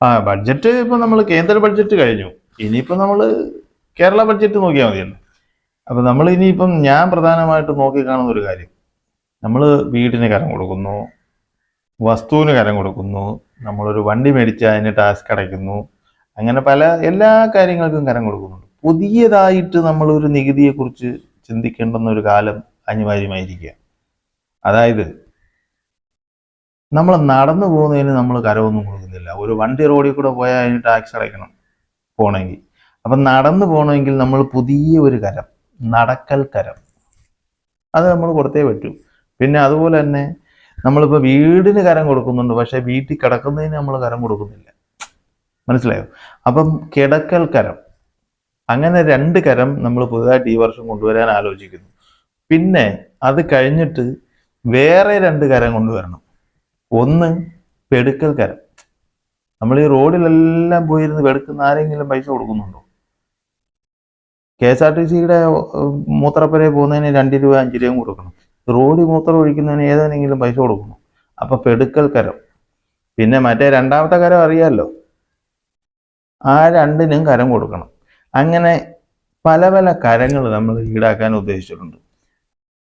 ആ ബഡ്ജറ്റ് ഇപ്പൊ നമ്മൾ കേന്ദ്ര ബഡ്ജറ്റ് കഴിഞ്ഞു. ഇനിയിപ്പോ നമ്മൾ കേരള ബഡ്ജറ്റ് നോക്കിയാൽ മതിയല്ലോ. അപ്പൊ നമ്മൾ ഇനിയിപ്പം ഞാൻ പ്രധാനമായിട്ട് നോക്കി കാണുന്ന ഒരു കാര്യം. നമ്മൾ വീടിന് കരം കൊടുക്കുന്നു വസ്തുവിന് കരം കൊടുക്കുന്നു നമ്മളൊരു വണ്ടി മേടിച്ച് അതിന് ടാസ്ക് അടയ്ക്കുന്നു അങ്ങനെ പല എല്ലാ കാര്യങ്ങൾക്കും കരം കൊടുക്കുന്നുണ്ട്. പുതിയതായിട്ട് നമ്മളൊരു നികുതിയെക്കുറിച്ച് ചിന്തിക്കേണ്ടുന്ന ഒരു കാലം അനിവാര്യമായിരിക്കുക അതായത് നമ്മൾ നടന്നു പോകുന്നതിന് നമ്മൾ കരവൊന്നും കൊടുക്കുന്നില്ല. ഒരു വണ്ടി റോഡിൽ കൂടെ പോയാൽ അതിന് ടാക്സ് അടയ്ക്കണം പോകണമെങ്കിൽ അപ്പം നടന്നു പോകണമെങ്കിൽ നമ്മൾ പുതിയ ഒരു കരം നടക്കൽ കരം. അത് നമ്മൾ കൊടുത്തേ പറ്റൂ. പിന്നെ അതുപോലെ തന്നെ നമ്മളിപ്പോൾ വീടിന് കരം കൊടുക്കുന്നുണ്ട് പക്ഷേ വീട്ടിൽ കിടക്കുന്നതിന് നമ്മൾ കരം കൊടുക്കുന്നില്ല. മനസ്സിലായോ? അപ്പം കിടക്കൽ കരം. അങ്ങനെ രണ്ട് കരം നമ്മൾ പുതുതായിട്ട് ഈ വർഷം കൊണ്ടുവരാൻ ആലോചിക്കുന്നു. പിന്നെ അത് കഴിഞ്ഞിട്ട് വേറെ രണ്ട് കരം കൊണ്ടുവരണം. ഒന്ന് പെടുക്കൽ കരം. നമ്മൾ ഈ റോഡിലെല്ലാം പോയിരുന്ന് പെടുക്കുന്ന ആരെങ്കിലും പൈസ കൊടുക്കുന്നുണ്ടോ? കെ എസ് ആർ ടി സിയുടെ മൂത്രപ്പരെ പോകുന്നതിന് രണ്ട് രൂപ അഞ്ച് രൂപയും കൊടുക്കണം. റോഡിൽ മൂത്രം ഒഴിക്കുന്നതിന് ഏതെങ്കിലും പൈസ കൊടുക്കണം അപ്പൊ പെടുക്കൽ കരം. പിന്നെ മറ്റേ രണ്ടാമത്തെ കരം അറിയാമല്ലോ ആ രണ്ടിനും കരം കൊടുക്കണം. അങ്ങനെ പല പല കരങ്ങൾ നമ്മൾ ഈടാക്കാൻ ഉദ്ദേശിച്ചിട്ടുണ്ട്.